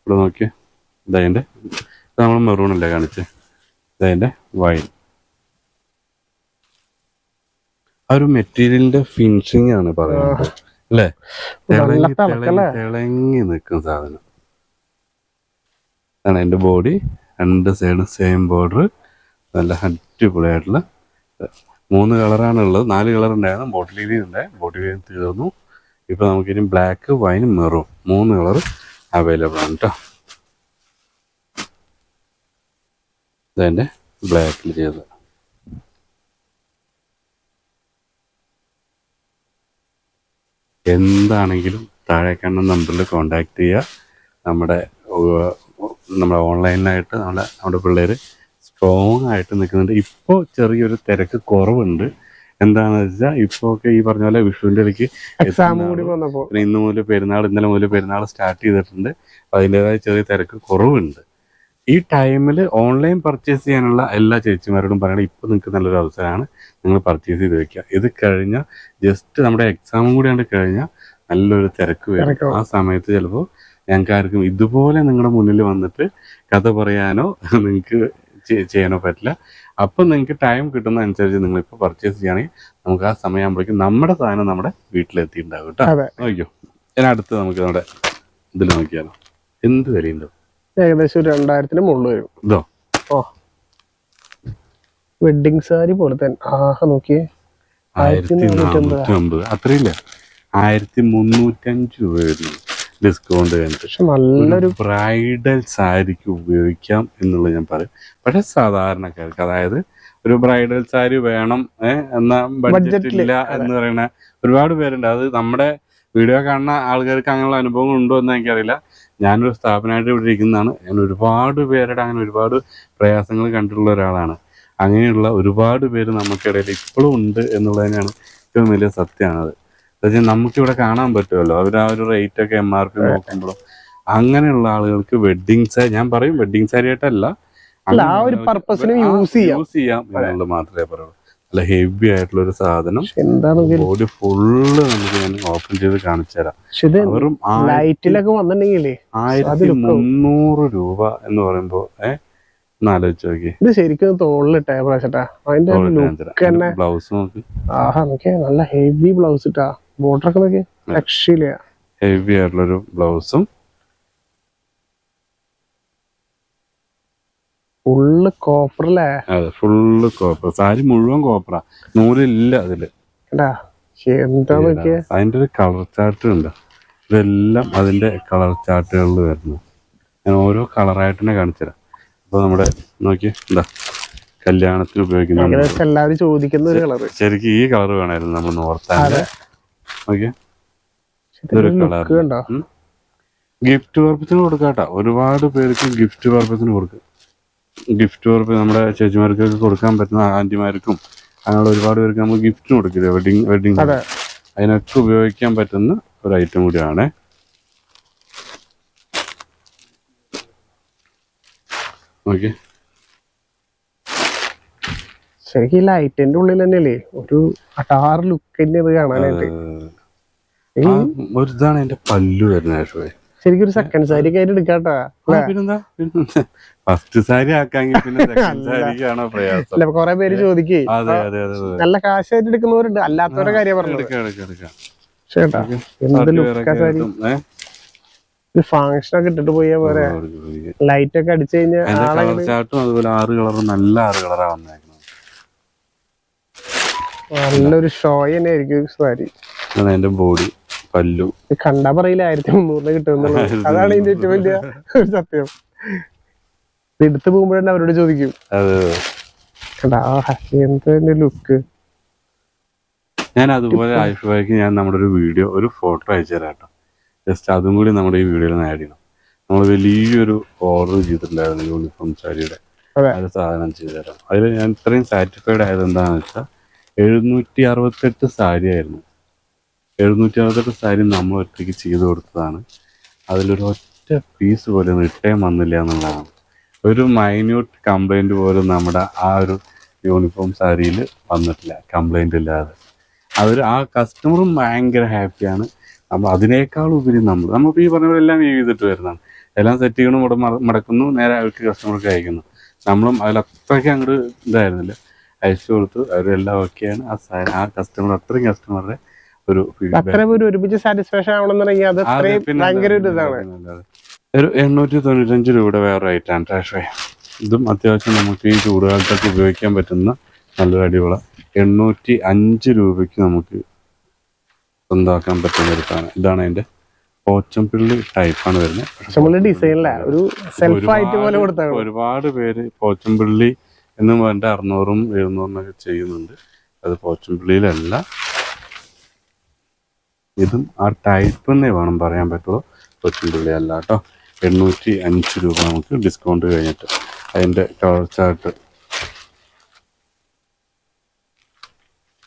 ഇവിടെ നോക്കിയേ. ഇതതിന്റെ ഇത് നമ്മൾ മെറൂണല്ലേ കാണിച്ചേ? ഇതതിന്റെ വൈൻ ആ ഒരു മെറ്റീരിയലിന്റെ ഫിനിഷിംഗ് ആണ് പറയുന്നത്. അല്ലേ? തിളങ്ങി നിൽക്കുന്ന സാധനം. ആണ് എന്റെ ബോഡി രണ്ട് സൈഡും സെയിം ബോർഡർ നല്ല അടിപൊളിയായിട്ടുള്ള മൂന്ന് കളറാണ് ഉള്ളത്. നാല് കളർ ഉണ്ടായിരുന്നു ബോട്ടിൽ രീതി ഉണ്ട് ബോട്ടിൽ രീതി തീർന്നു. ഇപ്പോൾ നമുക്കിനി ബ്ലാക്ക് വൈൻ മെറും മൂന്ന് കളർ അവൈലബിൾ ആണ് കേട്ടോ ഇതെന്റെ ബ്ലാക്കിൽ ചെയ്തത്. എന്താണെങ്കിലും താഴെ കാണുന്ന നമ്പറിൽ കോണ്ടാക്ട് ചെയ്യുക നമ്മുടെ നമ്മുടെ ഓൺലൈനിലായിട്ട് നമ്മുടെ നമ്മുടെ പിള്ളേർ സ്ട്രോങ് ആയിട്ട് നിൽക്കുന്നുണ്ട്. ഇപ്പോൾ ചെറിയൊരു തിരക്ക് കുറവുണ്ട്. എന്താണെന്ന് വെച്ചാൽ ഇപ്പോൾ ഒക്കെ ഈ പറഞ്ഞ പോലെ വിഷുവിന്റെ ഇടയ്ക്ക് പിന്നെ ഇന്ന് മുതൽ പെരുന്നാൾ ഇന്നലെ മുതൽ പെരുന്നാൾ സ്റ്റാർട്ട് ചെയ്തിട്ടുണ്ട്. അതിന്റെതായ ചെറിയ തിരക്ക് കുറവുണ്ട്. ഈ ടൈമിൽ ഓൺലൈൻ പർച്ചേസ് ചെയ്യാനുള്ള എല്ലാ ചേച്ചിമാരോടും പറയണം ഇപ്പൊ നിങ്ങൾക്ക് നല്ലൊരു അവസരമാണ് നിങ്ങൾ പർച്ചേസ് ചെയ്ത് വെക്കുക. ഇത് കഴിഞ്ഞാൽ ജസ്റ്റ് നമ്മുടെ എക്സാമും കൂടി കണ്ട് കഴിഞ്ഞാൽ നല്ലൊരു തിരക്ക് വരും. ആ സമയത്ത് ചിലപ്പോൾ ഞങ്ങൾക്ക് ആർക്കും ഇതുപോലെ നിങ്ങളുടെ മുന്നിൽ വന്നിട്ട് കഥ പറയാനോ നിങ്ങൾക്ക് ചെയ്യാനോ പറ്റില്ല. അപ്പം നിങ്ങൾക്ക് ടൈം കിട്ടുന്ന അനുസരിച്ച് നിങ്ങൾ ഇപ്പോൾ പർച്ചേസ് ചെയ്യുകയാണെങ്കിൽ നമുക്ക് ആ സമയമാകുമ്പോഴേക്കും നമ്മുടെ സാധനം നമ്മുടെ വീട്ടിലെത്തിയിട്ടുണ്ടാവും കേട്ടോ. അതെ. നോക്കിയോ ഞാൻ അടുത്ത് നമുക്ക് നമ്മുടെ ഇതിൽ നോക്കിയാലോ. എന്ത് വിലയുണ്ടോ? ഏകദേശം ഒരു രണ്ടായിരത്തിന് മുകളിൽ വരും. ഇതോ? ഓ. വെഡിങ് സാരി പോലെ തന്നെ ആഹ് നോക്കിയേ. ആയിരത്തി. നാനൂറ്റി അമ്പത്. അത്രയില്ല? ആയിരത്തി മുന്നൂറ്റഞ്ച് രൂപ വരുന്നു. ഡിസ്കൗണ്ട് കഴിഞ്ഞിട്ട് പക്ഷെ നല്ലൊരു ബ്രൈഡൽ സാരിക്ക് ഉപയോഗിക്കാം എന്നുള്ളത് ഞാൻ പറയും. പക്ഷെ സാധാരണക്കാർക്ക് അതായത് ഒരു ബ്രൈഡൽ സാരി വേണം എന്നാ ബഡ്ജറ്റ് ഇല്ല എന്ന് പറയുന്ന ഒരുപാട് പേരുണ്ട്. അത് നമ്മുടെ വീഡിയോ കാണുന്ന ആൾക്കാർക്ക് അങ്ങനെയുള്ള അനുഭവങ്ങൾ ഉണ്ടോ എന്ന് എനിക്കറിയില്ല. ഞാനൊരു സ്ഥാപനമായിട്ട് ഇവിടെ ഇരിക്കുന്നതാണ്. ഞാൻ ഒരുപാട് പേരുടെ അങ്ങനെ ഒരുപാട് പ്രയാസങ്ങൾ കണ്ടിട്ടുള്ള ഒരാളാണ്. അങ്ങനെയുള്ള ഒരുപാട് പേര് നമുക്കിടയിൽ ഇപ്പോഴും ഉണ്ട് എന്നുള്ളത് തന്നെയാണ് ഏറ്റവും വലിയ സത്യമാണത്. എന്നുവെച്ചാൽ നമുക്കിവിടെ കാണാൻ പറ്റുമല്ലോ. അവർ ആ ഒരു റേറ്റ് ഒക്കെ എം ആർ പി നോക്കുമ്പോഴും അങ്ങനെയുള്ള ആളുകൾക്ക് വെഡിങ് സാരി ഞാൻ പറയും വെഡിങ് സാരി ആയിട്ടല്ല. ആ ഒരു purpose യൂസ് ചെയ്യാം. യൂസ് ചെയ്യാം എന്നുള്ളത് മാത്രമേ പറയുള്ളൂ. നല്ല ഹെവി ആയിട്ടുള്ള ഒരു സാധനം. എന്താണ് ബോഡി ഫുള്ള് നമുക്ക് ഞാൻ ഓപ്പൺ ചെയ്ത് കാണിച്ചു തരാം. വെറും ലൈറ്റിലൊക്കെ വന്നിട്ടുണ്ടെങ്കിലേ ആയിരത്തി മുന്നൂറ് രൂപ എന്ന് പറയുമ്പോ ഏഹ് ആലോചിച്ച് നോക്കി. ഇത് ശരിക്കും തോളിലിട്ടേ പ്രാവശ്യട്ടാ. അതിന്റെ ബ്ലൗസ് നോക്കി. ആഹാ നോക്കിയേ നല്ല ഹെവി ബ്ലൗസ് ഇട്ടാ. ബോർഡർ ഒക്കെ നോക്കിയേ രക്ഷയില്ല ഹെവി ആയിട്ടുള്ളൊരു ബ്ലൗസും. ഫുള്ള് കോപ്പർ അല്ലേ അതെ ഫുള്ള് കോപ്പർ സാരി മുഴുവൻ കോപ്പറാ നൂലില്ല അതിൽ. അതിന്റെ ഒരു കളർ ചാർട്ട് ഉണ്ട്. ഇതെല്ലാം അതിന്റെ കളർ ചാർട്ടുകളിൽ വരുന്നു. ഞാൻ ഓരോ കളറായിട്ട് തന്നെ കാണിച്ചുതരാം. അപ്പൊ നമ്മുടെ നോക്കി എന്താ കല്യാണത്തിന് ഉപയോഗിക്കുന്ന എല്ലാവരും ചോദിക്കുന്ന ഒരു കളർ ശരിക്കും ഈ കളർ വേണമായിരുന്നു നമ്മൾ നോർത്താന്റെ ഓക്കെ ഇതൊരു കളർ ഗിഫ്റ്റ് പർപ്പസിന് കൊടുക്കാട്ടോ. ഒരുപാട് പേർക്ക് ഗിഫ്റ്റ് പർപ്പസിന് കൊടുക്കും. ഗിഫ്റ്റ് പർപ്പസ് നമ്മുടെ ചേച്ചിമാർക്കൊക്കെ കൊടുക്കാൻ പറ്റുന്ന ആന്റിമാർക്കും അങ്ങനെയുള്ള ഒരുപാട് പേർക്ക് നമ്മൾ ഗിഫ്റ്റ് കൊടുക്കില്ല? വെഡിങ് വെഡിങ് അതെ. അതിനൊക്കെ ഉപയോഗിക്കാൻ പറ്റുന്ന ഒരു ഐറ്റം കൂടിയാണ്. ഓക്കെ ശരിക്കും ഈ ലൈറ്റിന്റെ ഉള്ളിൽ തന്നെയല്ലേ? ഒരു അടാർ ലുക്ക് തന്നെ ഇത് കാണാനായിട്ട്. ഇതാണ് എന്റെ പല്ലു വരുന്നത് ശരിക്കും ഒരു സെക്കൻഡ് സാരി കയറി എടുക്കാട്ടോ ഫസ്റ്റ് സാരി പിന്നെ കൊറേ പേര് ചോദിക്കേ. നല്ല കാശായിട്ട് എടുക്കുന്നവരുണ്ട്. അല്ലാത്തവരുടെ കാര്യം പറഞ്ഞു ചേട്ടാ എന്ത് ലുക്കാ സാരി? ഒരു ഒക്കെ ഇട്ടിട്ട് പോയാ പോരെ ലൈറ്റ് ഒക്കെ അടിച്ചു കഴിഞ്ഞാൽ അതുപോലെ ആറ് കളർ നല്ല ആറ് കളറാ വന്നേക്കുന്നത് നല്ലൊരു ഷോ തന്നെ ആയിരിക്കും സാരി അതിന്റെ ബോഡി പല്ലു. കണ്ടാ പറയില്ല ആയിരത്തി മുന്നൂറിന് കിട്ടുമെന്നുള്ളത്? ആയിരത്തി അതാണ് ഇതിന്റെ ഏറ്റവും വലിയ ഒരു സത്യം. എടുത്തു പോകുമ്പോഴന്നെ അവരോട് ചോദിക്കും. കണ്ടാ എന്ത് ലുക്ക്. ഞാൻ അതുപോലെ ആയിഷുബായിക്ക് ഞാൻ നമ്മുടെ ഒരു വീഡിയോ ഒരു ഫോട്ടോ അയച്ചു തരാം കേട്ടോ. ജസ്റ്റ് അതും കൂടി നമ്മുടെ ഈ വീഡിയോയിൽ ആഡ് ചെയ്യണം. നമ്മൾ വലിയൊരു ഓർഡർ ചെയ്തിട്ടുണ്ടായിരുന്നു യൂണിഫോം സാരിയുടെ. സാധനം ചെയ്തു തരാം. അതിൽ ഞാൻ ഇത്രയും സാറ്റിസ്ഫൈഡ് ആയത് എന്താണെന്ന് വെച്ചാൽ എഴുന്നൂറ്റി അറുപത്തെട്ട് സാരി ആയിരുന്നു. എഴുന്നൂറ്റി അറുപത്തെട്ട് സാരി നമ്മൾ ഒറ്റയ്ക്ക് ചെയ്തു കൊടുത്തതാണ്. അതിലൊരു ഒറ്റ പീസ് പോലും റിട്ടേൺ വന്നില്ല എന്നുള്ളതാണ്. ഒരു മൈന്യൂട്ട് കംപ്ലൈന്റ് പോലും നമ്മുടെ ആ ഒരു യൂണിഫോം സാരിയിൽ വന്നിട്ടില്ല. കംപ്ലൈന്റ് ഇല്ലാതെ. അവർ ആ കസ്റ്റമറും ഭയങ്കര ഹാപ്പിയാണ് നമ്മൾ അതിനേക്കാൾ ഉപരി നമ്മൾ നമ്മളിപ്പോൾ ഈ പറഞ്ഞ പോലെ എല്ലാം ചെയ്തിട്ട് വരുന്നതാണ്. എല്ലാം സെറ്റ് ചെയ്യണം ഇവിടെ മടക്കുന്നു. നേരെ അവർക്ക് കസ്റ്റമർക്ക് അയക്കുന്നു. നമ്മളും അതിലത്രയ്ക്ക് അങ്ങോട്ട് ഇതായിരുന്നില്ല. അയച്ചു കൊടുത്തു. അവരെല്ലാം ഓക്കെയാണ് ആ സാധനം ആ കസ്റ്റമർ അത്രയും കസ്റ്റമറുടെ ഒരു ഒരു ഒരുമിച്ച് സാറ്റിസ്ഫാക്ഷൻ ആവണമെന്നുണ്ടെങ്കിൽ അത് ഭയങ്കര ഒരു ഇതാണ്. ഒരു എണ്ണൂറ്റി തൊണ്ണൂറ്റഞ്ച് രൂപയുടെ വേറെ ഐറ്റാണ് ട്രാഷ് ഇതും അത്യാവശ്യം നമുക്ക് ഈ ചൂടുകാലത്തൊക്കെ ഉപയോഗിക്കാൻ പറ്റുന്ന നല്ലൊരു അടിപൊളി എണ്ണൂറ്റി അഞ്ച് രൂപയ്ക്ക് നമുക്ക് സ്വന്തമാക്കാൻ പറ്റുന്ന ഒരു സാധനം. ഇതാണ് അതിന്റെ പോച്ചംപിള്ളി ടൈപ്പാണ് വരുന്നത്. ഡിസൈനില്ല ഒരു സെൽഫ് ആയിട്ട് പോലെ ഒരുപാട് കൊടുത്താണ് ഒരുപാട് പേര് പോച്ചംപിള്ളി എന്ന് വേണ്ട അറുന്നൂറും എഴുന്നൂറിനൊക്കെ ചെയ്യുന്നുണ്ട്. അത് പോച്ചംപിള്ളിയിലല്ല ഇതും ആ ടൈപ്പ് തന്നെ വേണം പറയാൻ പറ്റുള്ളൂ. പോച്ചംപിള്ളി അല്ല കേട്ടോ. എണ്ണൂറ്റി അഞ്ച് രൂപ നമുക്ക് ഡിസ്കൗണ്ട് കഴിഞ്ഞിട്ട് അതിന്റെ കളർ ചാർട്ട്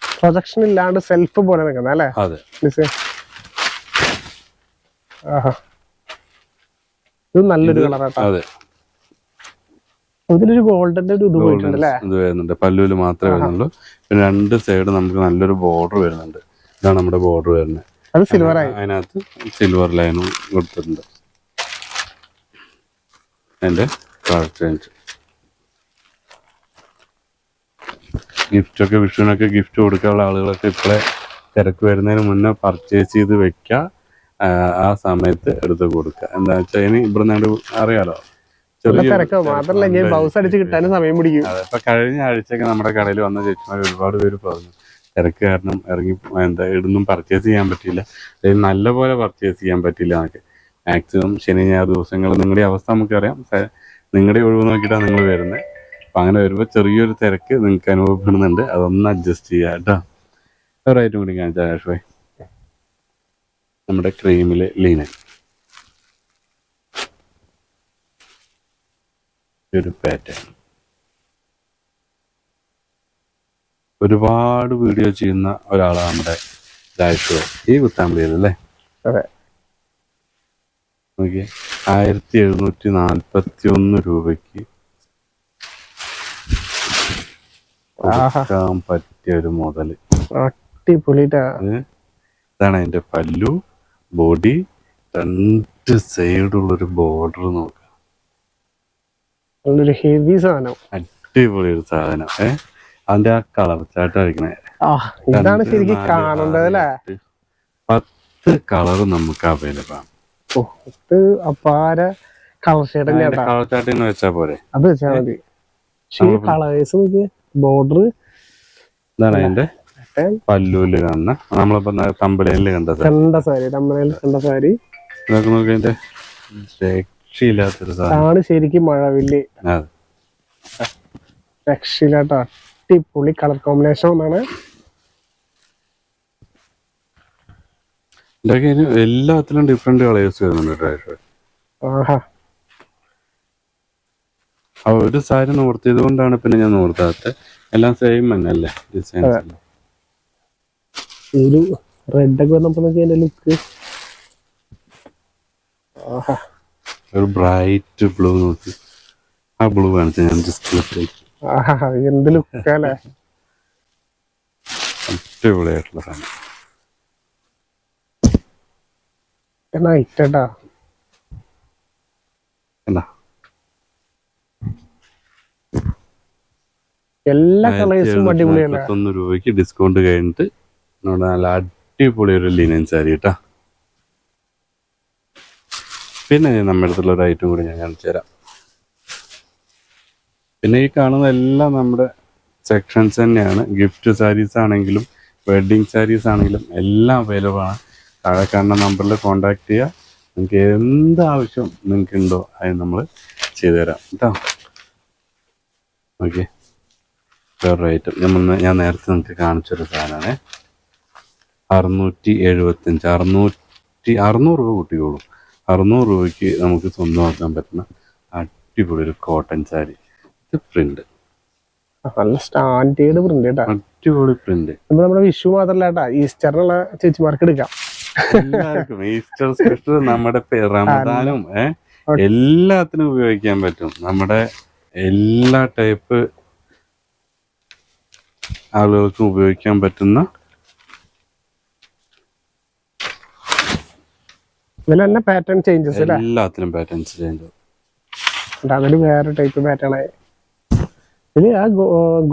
പ്രൊജക്ഷൻ ഇല്ലാണ്ട് സെൽഫ് പോലെ നിൽക്കുന്ന അല്ലേ? അതെ. ഇത് നല്ലൊരു കളറാട്ടോ അതെ. ഇതിലൊരു ഗോൾഡന്റെ ഒരു ഇത് പോയിട്ടുണ്ട് അല്ലേ ഇത് വരുന്നുണ്ട്. പല്ലുവിൽ മാത്രമേ വരുന്നുള്ളൂ. പിന്നെ രണ്ട് സൈഡ് നമുക്ക് നല്ലൊരു ബോർഡർ വരുന്നുണ്ട്. ഇതാണ് നമ്മുടെ ബോർഡർ വരുന്നത്. അത് സിൽവർ ആയി. അതിനകത്ത് സിൽവർ ലൈനും കൊടുത്തിട്ടുണ്ട്. അതിന്റെ കളർ ചേഞ്ച് ഗിഫ്റ്റ് ഒക്കെ വിഷുവിനൊക്കെ ഗിഫ്റ്റ് കൊടുക്കാനുള്ള ആളുകളൊക്കെ ഇപ്പോഴേ തിരക്ക് വരുന്നതിന് മുന്നേ പർച്ചേസ് ചെയ്ത് വെക്കുക ആ, സമയത്ത് എടുത്ത് കൊടുക്കുക എന്താ വെച്ചാൽ ഇനി ഇവിടെ നിന്ന് അറിയാലോ? തിരക്കോ മാത്രല്ല ഞാൻ ബൗസ് അടിച്ച് കിട്ടാനും സമയം പിടിക്കും. ഇപ്പൊ കഴിഞ്ഞ ആഴ്ചയൊക്കെ നമ്മുടെ കടയിൽ വന്ന ചേച്ചിമാർ ഒരുപാട് പേര് പറഞ്ഞു തിരക്ക് കാരണം ഇറങ്ങി എന്താ ഇടൊന്നും പർച്ചേസ് ചെയ്യാൻ പറ്റില്ല അതായത് നല്ല പോലെ പർച്ചേസ് ചെയ്യാൻ പറ്റില്ല എന്നൊക്കെ. മാക്സിമം ശനി ഞായർ ദിവസങ്ങൾ നിങ്ങളുടെ അവസ്ഥ നമുക്ക് അറിയാം നിങ്ങളുടെ ഒഴിവ് നോക്കിയിട്ടാണ് നിങ്ങൾ വരുന്നത് അപ്പൊ അങ്ങനെ വരുമ്പോൾ ചെറിയൊരു തിരക്ക് നിങ്ങൾക്ക് അനുഭവപ്പെടുന്നുണ്ട്. അതൊന്ന് അഡ്ജസ്റ്റ് ചെയ്യുക കേട്ടോ. ഒരു ഐറ്റം കൂടി കാണിച്ചാൽ നമ്മുടെ ക്രീമിൽ ലീനൻ ഒരു പാറ്റേൺ ഒരുപാട് വീഡിയോ ചെയ്യുന്ന ഒരാളാണ് നമ്മുടെ രാജേഷ് ഈ കുത്താമ്പള്ളിയിൽ അല്ലേ? അതെ. നോക്കിയേ. ആയിരത്തി എഴുന്നൂറ്റി നാൽപ്പത്തി ഒന്ന് രൂപയ്ക്ക്. കൊടുക്കാൻ പറ്റിയ ഒരു മുതൽ ഇതാണ് അതിന്റെ പല്ലു ബോഡി രണ്ട് സൈഡുള്ളൊരു ബോർഡർ നോക്കുക നല്ലൊരു ഹെവി സാധനം. അടിപൊളി ഒരു സാധനം അതിന്റെ ആ കളർ ഇതാണ് ശരിക്കും കാണേണ്ടത് അല്ലേ? പത്ത് കളർ നമുക്ക് അവൈലബിൾ ആണ്. പത്ത് ഇത് അപ്പാര കളർ വെച്ചാൽ പോരെ. അത് വെച്ചാൽ മതി. പക്ഷേ കളേഴ്സ് നോക്കി ബോർഡർ ഇതാണ് അതിന്റെ പല്ലൂൽ കാണുന്ന. നമ്മളിപ്പോ തമ്പളയിൽ കണ്ടത് കണ്ട സാരി. കണ്ട സാരി ഇതൊക്കെ നോക്കി അതിന്റെ. രക്ഷയില്ലാത്തൊരു സാധനം. ശരിക്കും മഴവില്ല്. അതെ. രക്ഷയില്ലാട്ടോ അടിപൊളി കളർ കോമ്പിനേഷൻ ഒന്നാണ്. എല്ലാത്തിലും ഡിഫറെന്റ് കളേഴ്സ് വരുന്നുണ്ട് കേട്ടോ ആഹാ. ആ ഒരു സാരി നോർത്തിയത് കൊണ്ടാണ് പിന്നെ ഞാൻ നോർത്താത്ത എല്ലാം സെയിം തന്നെ അല്ലേ? ഡിസൈൻസ് ഒരു റെഡ് ഒക്കെ വന്നപ്പോ ലുക്ക് ആഹാ. ഒരു ബ്രൈറ്റ് ബ്ലൂ നോക്കി. ആ ബ്ലൂ കാണിച്ചു ഞാൻ ജസ്റ്റ് എന്ത് ലുക്കല്ലേ അടിപൊളിയായിട്ടുള്ള സാധനം. നൈറ്റട്ടാ എന്നാ? എല്ലാ കളേഴ്സും അടിപൊളിയല്ലേ? ഒന്ന് രൂപയ്ക്ക് ഡിസ്കൗണ്ട് കഴിഞ്ഞിട്ട് നമ്മുടെ നല്ല അടിപൊളി ഒരു ലിനൻ സാരി കേട്ടാ പിന്നെ നമ്മുടെ അടുത്തുള്ള ഒരു ഐറ്റം കൂടി ഞാൻ കാണിച്ചു തരാം. പിന്നെ ഈ കാണുന്ന എല്ലാം നമ്മുടെ സെക്ഷൻസ് തന്നെയാണ്. ഗിഫ്റ്റ് സാരീസ് ആണെങ്കിലും വെഡ്ഡിങ് സാരീസ് ആണെങ്കിലും എല്ലാം അവൈലബിൾ ആണ്. താഴെ കാണുന്ന നമ്പറിൽ കോൺടാക്ട് ചെയ്യുക നിങ്ങൾക്ക് എന്ത് ആവശ്യം നിങ്ങൾക്ക് ഉണ്ടോ അത് നമ്മൾ ചെയ്തു തരാം. കേട്ടോ ഓക്കെ. വേറൊരു ഐറ്റം നമ്മൾ ഞാൻ നേരത്തെ നിങ്ങൾക്ക് കാണിച്ചൊരു സാധനമാണ് അറുന്നൂറ്റി എഴുപത്തഞ്ച് അറുന്നൂറ്റി അറുന്നൂറ് രൂപ കൂട്ടിക്കോളും. അറുന്നൂറ് രൂപയ്ക്ക് നമുക്ക് സ്വന്തമാക്കാൻ പറ്റുന്ന അടിപൊളി ഒരു കോട്ടൺ സാരി ഇത് പ്രിന്റ് നല്ല സ്റ്റാൻഡേർഡ് പ്രിന്റ് കേട്ടാ അടിപൊളി പ്രിന്റ് നമ്മുടെ വിഷു മാത്രല്ല കേട്ടാ ഈസ്റ്ററിനുള്ള ചേച്ചിമാർക്ക് എടുക്കാം. എല്ലാവർക്കും ഈസ്റ്റർ സ്പെഷ്യൽ നമ്മുടെ റമദാനും എല്ലാത്തിനും ഉപയോഗിക്കാൻ പറ്റും. നമ്മുടെ എല്ലാ ടൈപ്പ് ആളുകൾക്കും ഉപയോഗിക്കാൻ പറ്റുന്ന ഇതിൽ തന്നെ പാറ്റേൺ ചേഞ്ചസ് അല്ലേ? എല്ലാത്തിനും പാറ്റേൺസ് ചേഞ്ച് അതിൽ വേറെ ടൈപ്പ് പാറ്റേൺ ആയി. ഇത് ആ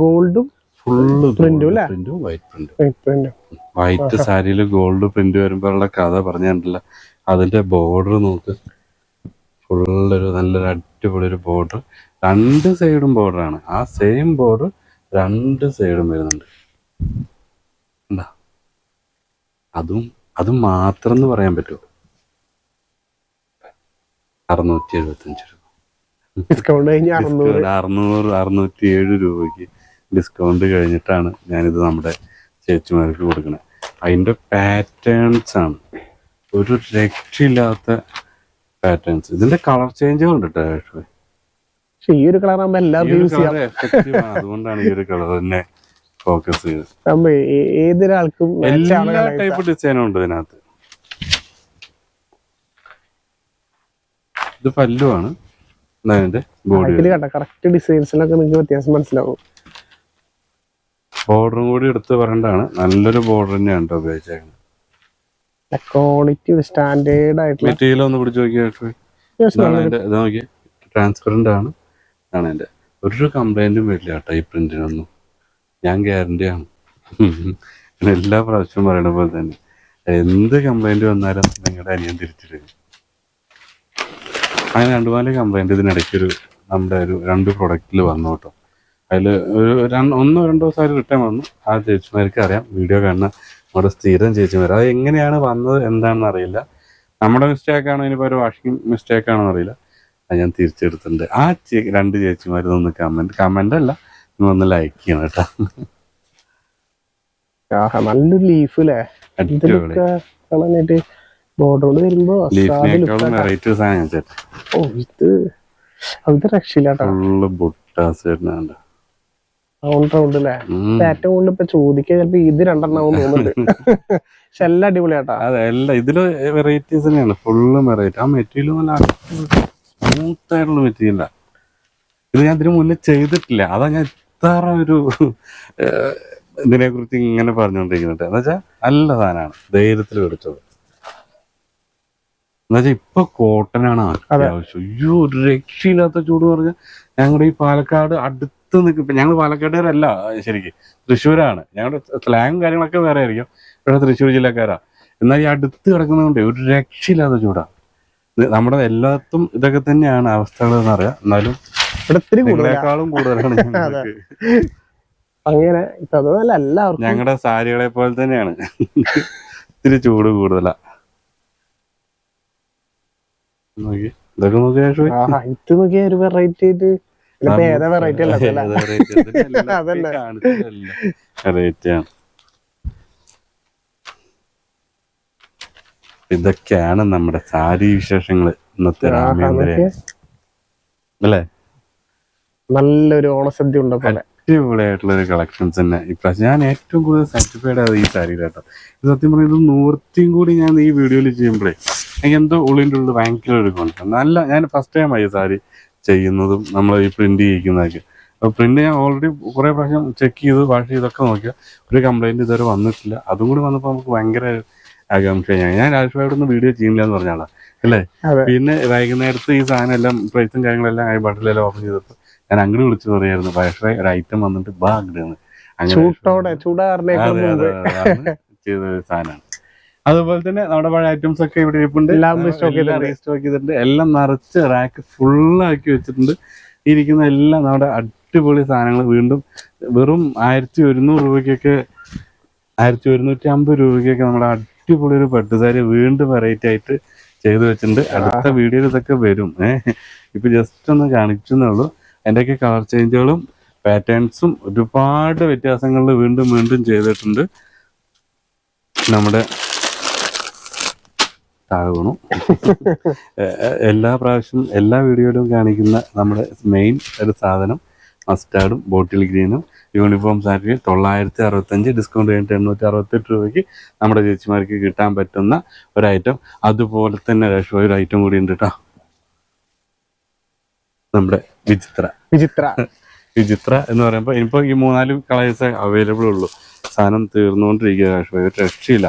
ഗോൾഡും ഫുള്ള്? പ്രിന്റും വൈറ്റ് പ്രിന്റും വൈറ്റ് സാരിയിൽ ഗോൾഡ് പ്രിന്റ് വരുമ്പോഴുള്ള കഥ പറഞ്ഞിട്ടില്ല അതിന്റെ ബോർഡർ നോക്ക്. ഫുള്ളൊരു നല്ലൊരു അടിപൊളി ഒരു ബോർഡർ രണ്ട് സൈഡും ബോർഡറാണ് ആ സെയിം ബോർഡർ രണ്ട് സൈഡും വരുന്നുണ്ട്. കണ്ടാ? അതും അതും മാത്രം എന്ന് പറയാൻ പറ്റുമോ? അറുന്നൂറ്റി എഴുപത്തഞ്ച് രൂപ. ഡിസ്കൗണ്ട് കഴിഞ്ഞ് അറുന്നൂറ്. അറുന്നൂറ്റി ഏഴ് രൂപയ്ക്ക് ഡിസ്കൗണ്ട് കഴിഞ്ഞിട്ടാണ് ഞാനിത് നമ്മുടെ ചേച്ചിമാർക്ക് കൊടുക്കുന്നത് അതിന്റെ പാറ്റേൺസ് ആണ്. ഒരു രക്ഷയില്ലാത്ത പാറ്റേൺസ് ഇതിന്റെ കളർ ചേഞ്ചുകൾ ഉണ്ട് കേട്ടോ പക്ഷെ ഈ ഒരു കളർ ആകുമ്പോ ഈ എല്ലാവർക്കും യൂസ് ചെയ്യാം. അതുകൊണ്ടാണ് ഈ ഒരു കളർ തന്നെ ഫോക്കസ് ചെയ്തത്. ഏതൊരാൾക്കും എല്ലാ. ടൈപ്പ് ഡിസൈനും ഉണ്ട് ഇതിനകത്ത്. ഇത് പല്ലുവാണ്. ബോഡി കറക്റ്റ് ഡിസൈൻസിലൊക്കെ നിങ്ങൾക്ക് വ്യത്യാസം മനസ്സിലാവും. ബോർഡറും കൂടി എടുത്ത് പറയണ്ടാണ് നല്ലൊരു ബോർഡർ തന്നെയാണ് കേട്ടോ ഉപയോഗിച്ചേക്കുന്നത്. ക്വാളിറ്റി സ്റ്റാൻഡേർഡ് മെറ്റീരിയൽ ഒന്ന് പിടിച്ച് ഇത് നോക്കി ട്രാൻസ്പെറന്റ് ആണ്. ഇതാണ് എന്റെ ഒരു കംപ്ലൈന്റും വരില്ല കേട്ടോ ഈ പ്രിന്റിനൊന്നും ഞാൻ ഗ്യാരണ്ടി ആണ്. എല്ലാ പ്രാവശ്യവും പറയണ പോലെ തന്നെ. എന്ത് കംപ്ലൈന്റ് വന്നാലും നിങ്ങളുടെ അനിയൻ തിരിച്ചിടും. അങ്ങനെ രണ്ട് നാല് കംപ്ലൈന്റ് ഇതിനിടയ്ക്കൊരു നമ്മുടെ ഒരു രണ്ട് പ്രൊഡക്റ്റിൽ വന്നു കേട്ടോ. അതിൽ ഒരു ഒന്നോ രണ്ടോ സാരി റിട്ടേൺ വന്നു. ആ ചേച്ചിമാർക്ക് അറിയാം. വീഡിയോ കാണുന്ന നമ്മുടെ സ്ഥിരം ചേച്ചിമാർ അത് എങ്ങനെയാണ് വന്നത് എന്താണെന്ന് അറിയില്ല. നമ്മുടെ മിസ്റ്റേക്ക് ആണോ ഇനിയിപ്പോൾ ഒരു വാഷിംഗ് മിസ്റ്റേക്ക് ആണോ അറിയില്ല. അത് ഞാൻ തിരിച്ചെടുത്തിട്ടുണ്ട്. ആ ചേ- രണ്ട് ചേച്ചിമാർ ഒന്ന് കമന്റ് കമന്റ് അല്ല ഒന്ന് ലൈക്ക് ചെയ്യണം കേട്ടോ. നല്ലൊരു ലീഫ് അല്ലേ അടിപൊളി. കാണാനായിട്ട് ബോർഡർ കൊണ്ട് വരുമ്പോ ഓ ഇത് അത് രക്ഷയില്ലാട്ടോ. ഫുള്ള് റൗണ്ട് റൗണ്ട് അല്ലേ ഏറ്റവും കൂടുതൽ ഇപ്പൊ ചോദിക്കാൻ ചിലപ്പോ ഇത് രണ്ടെണ്ണാവും തോന്നുന്നുണ്ട്. പക്ഷെ എല്ലാം അടിപൊളിയാട്ടാ. അതെ എല്ലാം ഇതിൽ വെറൈറ്റീസ് തന്നെയാണ്. ഫുള്ള് വെറൈറ്റി ആ മെറ്റീരിയൽ നല്ല സ്മൂത്ത് ആയിട്ടുള്ള മെറ്റീരിയലാണ് ഇത് ഞാൻ ഇതിനു മുന്നേ ചെയ്തിട്ടില്ല. അതാ ഞാൻ ഇത്ര ഒരു ഇതിനെ കുറിച്ച് ഇങ്ങനെ പറഞ്ഞുകൊണ്ടിരിക്കുന്നുണ്ട്. എന്ന് വെച്ചാൽ നല്ല സാധനമാണ്. ധൈര്യത്തിൽ എടുത്തത് എന്നുവെച്ചാൽ ഇപ്പൊ കോട്ടൺ ആണ് അത്യാവശ്യം അയ്യോ ഒരു രക്ഷയില്ലാത്ത ചൂട് പറഞ്ഞാൽ ഞങ്ങളുടെ ഈ പാലക്കാട് അടുത്ത് നിൽക്കും ഞങ്ങൾ പാലക്കാട്ടുകാരല്ല ശരിക്ക് തൃശ്ശൂരാണ്. ഞങ്ങളുടെ സ്ലാങ്ങും കാര്യങ്ങളൊക്കെ വേറെ ആയിരിക്കും. പക്ഷെ തൃശ്ശൂർ ജില്ലക്കാരാ. എന്നാൽ ഈ അടുത്ത് കിടക്കുന്നതുകൊണ്ട് ഒരു രക്ഷയില്ലാത്ത ചൂടാ. നമ്മുടെ എല്ലാത്തും ഇതൊക്കെ തന്നെയാണ് അവസ്ഥകൾ എന്നറിയാം എന്നാലും ഇവിടെ കൂടുതലാണ് അങ്ങനെ ഞങ്ങളുടെ സാരികളെ പോലെ തന്നെയാണ്. ഇത്തിരി ചൂട് കൂടുതലാ. ഇതൊക്കെ നോക്കി ഇത് നോക്കിയ ഒരു വെറൈറ്റി ആയിട്ട് ഏതാ വെറൈറ്റി അല്ല അതന്നെ. വെറൈറ്റിയാണ് ഇതൊക്കെയാണ് നമ്മുടെ സാരി വിശേഷങ്ങൾ ഇന്നത്തെ രാമേന്ദ്ര അല്ലേ? നല്ലൊരു ഓണസദ്യ ഉണ്ടോ പോലെ. അടിപൊളിയായിട്ടുള്ള ഒരു കളക്ഷൻസ് തന്നെ. ഇപ്രാവശ്യം ഞാൻ ഏറ്റവും കൂടുതൽ സാറ്റിസ്ഫൈഡ് ആയത് ഈ സാരി കേട്ടോ ഇത് സത്യം ഇത് നൂർത്തിയും കൂടി ഞാൻ ഈ വീഡിയോയിൽ ചെയ്യുമ്പോഴേ എനിക്ക് എന്തോ ഉള്ളിന്റെ ഉള്ളിൽ ഭയങ്കര ഒരു കോൺഫിഡൻസ് നല്ല ഞാൻ ഫസ്റ്റ് ടൈം ആയി സാരി ചെയ്യുന്നതും നമ്മൾ ഈ പ്രിന്റ് ചെയ്യിക്കുന്നതൊക്കെ. അപ്പോൾ പ്രിന്റ് ഞാൻ ഓൾറെഡി കുറേ പ്രാവശ്യം ചെക്ക് ചെയ്ത് വാഷ് ചെയ്തൊക്കെ നോക്കിയാൽ ഒരു കംപ്ലൈന്റ് ഇതുവരെ വന്നിട്ടില്ല. അതും കൂടി വന്നപ്പോൾ നമുക്ക് ഭയങ്കര ആകാംക്ഷ ഞാൻ രാജുവായിട്ടൊന്നും വീഡിയോ ചെയ്യുന്നില്ല എന്ന് പറഞ്ഞാളാ അല്ലേ? പിന്നെ വൈകുന്നേരത്ത് ഈ സാധനം എല്ലാം പ്രൈസും കാര്യങ്ങളെല്ലാം ആയി ബട്ടിലെല്ലാം ഓപ്പൺ ചെയ്തപ്പോൾ ഞാൻ അങ്ങോട്ട് വിളിച്ചു പറയായിരുന്നു പക്ഷേ ഒരു ഐറ്റം വന്നിട്ട് ബാ അങ്ങോട്ട് അങ്ങനെ ചെയ്ത സാധനമാണ്. അതുപോലെ തന്നെ നമ്മുടെ പഴയ ഐറ്റംസ് ഒക്കെ ഇവിടെ ഇരിപ്പുണ്ട്. എല്ലാം. റീസ്റ്റോക്ക് ചെയ്തിട്ടുണ്ട്. എല്ലാം നിറച്ച് റാക്ക് ഫുള്ളാക്കി വെച്ചിട്ടുണ്ട്. ഇരിക്കുന്ന എല്ലാം നമ്മുടെ അടിപൊളി സാധനങ്ങൾ വീണ്ടും വെറും ആയിരത്തി ഒരുന്നൂറ് രൂപയ്ക്കൊക്കെ ആയിരത്തി ഒരുന്നൂറ്റി അമ്പത് രൂപയ്ക്കൊക്കെ നമ്മുടെ അടിപൊളി ഒരു പട്ടുസാരി വീണ്ടും വെറൈറ്റി ആയിട്ട് ചെയ്തു വെച്ചിട്ടുണ്ട്. അടുത്ത വീഡിയോയിൽ ഇതൊക്കെ വരും. ഏഹ് ഇപ്പൊ ജസ്റ്റ് ഒന്ന് കാണിച്ചെന്നേ ഉള്ളൂ അതിന്റെയൊക്കെ കളർ ചേഞ്ചുകളും പാറ്റേൺസും ഒരുപാട് വ്യത്യാസങ്ങളിൽ വീണ്ടും വീണ്ടും ചെയ്തിട്ടുണ്ട്. നമ്മുടെ താഴെ വീണു എ- എ- എല്ലാ പ്രാവശ്യം എല്ലാ വീഡിയോയിലും കാണിക്കുന്ന നമ്മുടെ മെയിൻ ഒരു സാധനം മസ്റ്റാർഡും ബോട്ടിൽ ഗ്രീനും യൂണിഫോം സാരിക്ക് തൊള്ളായിരത്തി അറുപത്തഞ്ച് ഡിസ്കൗണ്ട് കഴിഞ്ഞിട്ട് എണ്ണൂറ്റി അറുപത്തെട്ട് രൂപയ്ക്ക് നമ്മുടെ ചേച്ചിമാർക്ക് കിട്ടാൻ പറ്റുന്ന ഒരു ഐറ്റം അതുപോലെ തന്നെ ഒരു ഐറ്റം കൂടി ഉണ്ട് കേട്ടോ നമ്മുടെ വിചിത്ര. വിചിത്ര. വിചിത്ര എന്ന് പറയുമ്പോൾ ഇനിയിപ്പോൾ ഈ മൂന്നാൽ കളേഴ്സ് അവൈലബിൾ ഉള്ളൂ. സാധനം തീർന്നുകൊണ്ടിരിക്കുക ഒരു രക്ഷയില്ല.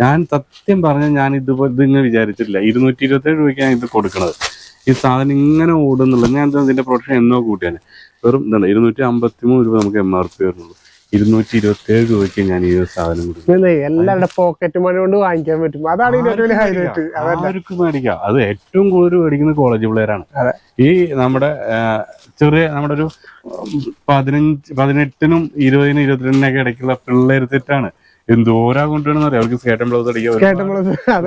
ഞാൻ സത്യം പറഞ്ഞാൽ ഞാൻ ഇതുപോലെ ഇതിങ്ങനെ വിചാരിച്ചിട്ടില്ല. ഇരുന്നൂറ്റി ഇരുപത്തേഴ് രൂപയ്ക്ക് ഞാൻ ഇത് കൊടുക്കണത്. ഈ സാധനം ഇങ്ങനെ ഓടുന്നുള്ളത്. ഞാൻ ഇതിന്റെ പ്രൊഡക്ഷൻ എന്നോ കൂട്ടിയാണ് വെറും എന്താണ് ഇരുന്നൂറ്റി അമ്പത്തി മൂന്ന് രൂപ നമുക്ക് എം ആർ പി വരുന്നുള്ളൂ. ഇരുന്നൂറ്റി ഇരുപത്തി ഏഴ് രൂപയ്ക്ക് ഞാൻ ഈ ഒരു സാധനം കൊടുക്കും എല്ലാവരുടെ പോക്കറ്റ് മണി കൊണ്ട് വാങ്ങിക്കാൻ പറ്റും. അതാണ് വലിയ ഹൈലൈറ്റ് മേടിക്കാം. അത് ഏറ്റവും കൂടുതൽ മേടിക്കുന്ന കോളേജ് പിള്ളേരാണ്. ഈ നമ്മുടെ ചെറിയ നമ്മുടെ ഒരു പതിനഞ്ച് പതിനെട്ടിനും ഇരുപതിനും ഇരുപത്തിരണ്ടിനൊക്കെ ഇടയ്ക്കുള്ള പിള്ളേർ തെറ്റാണ്. എന്തോരാ കൊണ്ടുവരണം അറിയാം. അവർക്ക് സ്കേട്ടൻ ബ്ലൗസ് അടിക്കാൻ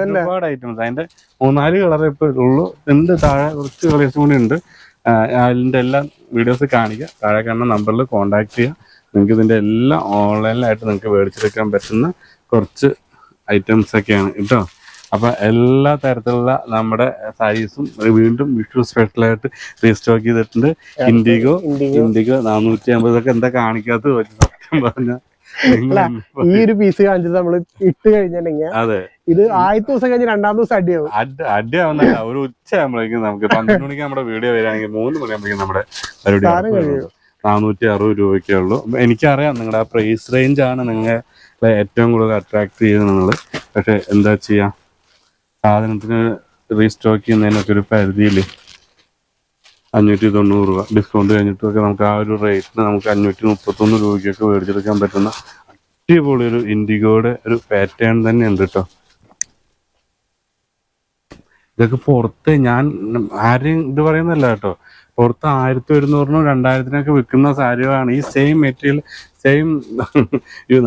ഒരുപാട് ഐറ്റംസ് അതിന്റെ മൂന്നാൽ കളർ ഇപ്പൊ ഉള്ളൂ. ഉണ്ട് താഴെ കുറച്ച് കളേഴ്സും കൂടി ഉണ്ട്. അതിന്റെ എല്ലാം വീഡിയോസ് കാണിക്കുക താഴെ കാണുന്ന നമ്പറിൽ കോൺടാക്ട് ചെയ്യുക നിങ്ങൾക്ക് ഇതിന്റെ എല്ലാം ഓൺലൈനിലായിട്ട് നിങ്ങൾക്ക് മേടിച്ചെടുക്കാൻ പറ്റുന്ന കുറച്ച് ഐറ്റംസ് ഒക്കെയാണ് കേട്ടോ. അപ്പോൾ എല്ലാ തരത്തിലുള്ള നമ്മുടെ സാരീസും വീണ്ടും വിഷു സ്പെഷ്യലായിട്ട് റീസ്റ്റോക്ക് ചെയ്തിട്ടുണ്ട്. ഇൻഡിഗോ ഇൻഡിഗോ നാനൂറ്റി അമ്പതൊക്കെ എന്താ കാണിക്കാത്തത് പറ്റും സത്യം പറഞ്ഞാൽ ഈ ഒരു പീസ് കാണിച്ചത് നമ്മൾ ഇട്ട് കഴിഞ്ഞിട്ടുണ്ടെങ്കിൽ അതെ. ഇത് ആദ്യത്തെ ദിവസം കഴിഞ്ഞ് രണ്ടാം ദിവസം അടിയാവും. അടിയാവുന്ന അടിയാവുന്നല്ല ഒരു ഉച്ച ആകുമ്പോഴേക്കും നമുക്ക് പന്ത്രണ്ട് മണിക്ക് നമ്മുടെ വീഡിയോ വരികയാണെങ്കിൽ മൂന്ന് മണിയാകുമ്പോഴേക്കും നമ്മുടെ പരിപാടി. നാനൂറ്റി അറുപത് രൂപയ്ക്കേ ഉള്ളൂ. എനിക്കറിയാം നിങ്ങളുടെ ആ പ്രൈസ് റേഞ്ച് ആണ് നിങ്ങളെ ഏറ്റവും കൂടുതൽ അട്രാക്ട് ചെയ്യുന്നത് നിങ്ങൾ പക്ഷെ എന്താ ചെയ്യാ? സാധനത്തിന് റീസ്റ്റോക്ക് ചെയ്യുന്നതിനൊക്കെ ഒരു പരിധിയിൽ അഞ്ഞൂറ്റി തൊണ്ണൂറ് രൂപ. ഡിസ്കൗണ്ട് കഴിഞ്ഞിട്ടൊക്കെ നമുക്ക് ആ ഒരു റേറ്റിന് നമുക്ക് അഞ്ഞൂറ്റി മുപ്പത്തൊന്ന് രൂപയ്ക്കൊക്കെ മേടിച്ചെടുക്കാൻ പറ്റുന്ന അടിപൊളി ഒരു ഇൻഡിഗോയുടെ ഒരു പാറ്റേൺ തന്നെ ഉണ്ട് കേട്ടോ ഇതൊക്കെ പുറത്ത് ഞാൻ ആരെയും ഇത് പറയുന്നല്ല കേട്ടോ പുറത്ത് ആയിരത്തി ഒരുന്നൂറിനും രണ്ടായിരത്തിനൊക്കെ വിൽക്കുന്ന സാരിയാണ് ഈ സെയിം മെറ്റീരിയൽ സെയിം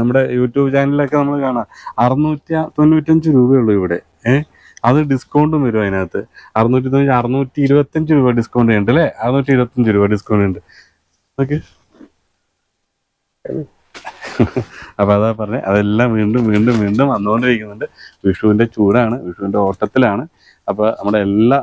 നമ്മുടെ യൂട്യൂബ് ചാനലിലൊക്കെ നമ്മൾ കാണാം. അറുന്നൂറ്റി തൊണ്ണൂറ്റഞ്ച് രൂപയുള്ളൂ ഇവിടെ. ഏഹ് അത് ഡിസ്കൗണ്ടും വരും അതിനകത്ത്. അറുന്നൂറ്റി തൊണ്ണൂറ്റി അറുന്നൂറ്റി ഇരുപത്തഞ്ച് രൂപ ഡിസ്കൗണ്ട് ഉണ്ട് അല്ലേ? അറുന്നൂറ്റി ഇരുപത്തഞ്ച് രൂപ ഡിസ്കൗണ്ട് ഉണ്ട് ഓക്കെ. അപ്പൊ അതാ പറഞ്ഞത് അതെല്ലാം വീണ്ടും വീണ്ടും വീണ്ടും വന്നുകൊണ്ടിരിക്കുന്നുണ്ട്. വിഷുവിന്റെ ചൂടാണ് വിഷുവിന്റെ ഓട്ടത്തിലാണ്. അപ്പൊ നമ്മുടെ എല്ലാ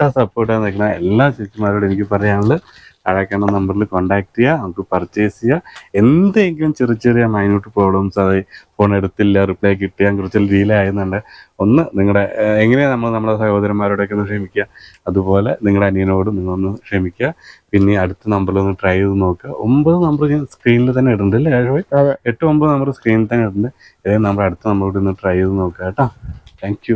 കട്ട സപ്പോർട്ടാണ് നിൽക്കുന്ന എല്ലാ ചേച്ചിമാരോടും എനിക്ക് പറയാനുള്ളത് താഴേക്കാണ നമ്പറിൽ കോൺടാക്ട് ചെയ്യുക നമുക്ക് പർച്ചേസ് ചെയ്യുക എന്തെങ്കിലും ചെറിയ ചെറിയ മൈന്യൂട്ട് പ്രോബ്ലംസ് അത് ഫോൺ എടുത്തില്ല റിപ്ലൈ കിട്ടിയാൽ കുറച്ച് ഡീലേ ആയിരുന്നുണ്ട് ഒന്ന് നിങ്ങളുടെ എങ്ങനെയാണ് നമ്മൾ നമ്മുടെ സഹോദരന്മാരോടൊക്കെ ഒന്ന് ക്ഷമിക്കുക. അതുപോലെ നിങ്ങളുടെ അനിയനോടും നിങ്ങളൊന്ന് ക്ഷമിക്കുക. പിന്നെ അടുത്ത നമ്പറിൽ ഒന്ന് ട്രൈ ചെയ്ത് നോക്കുക. ഒമ്പത് നമ്പർ ഞാൻ സ്ക്രീനിൽ തന്നെ ഇടുന്നുണ്ട് അല്ലേ ഏഴ്. എട്ട് ഒമ്പത് നമ്പർ സ്ക്രീനിൽ തന്നെ ഇടുന്നുണ്ട്. ഏതായാലും നമ്മുടെ അടുത്ത നമ്പറോട് ഒന്ന് ട്രൈ ചെയ്ത് നോക്കുക കേട്ടോ. താങ്ക്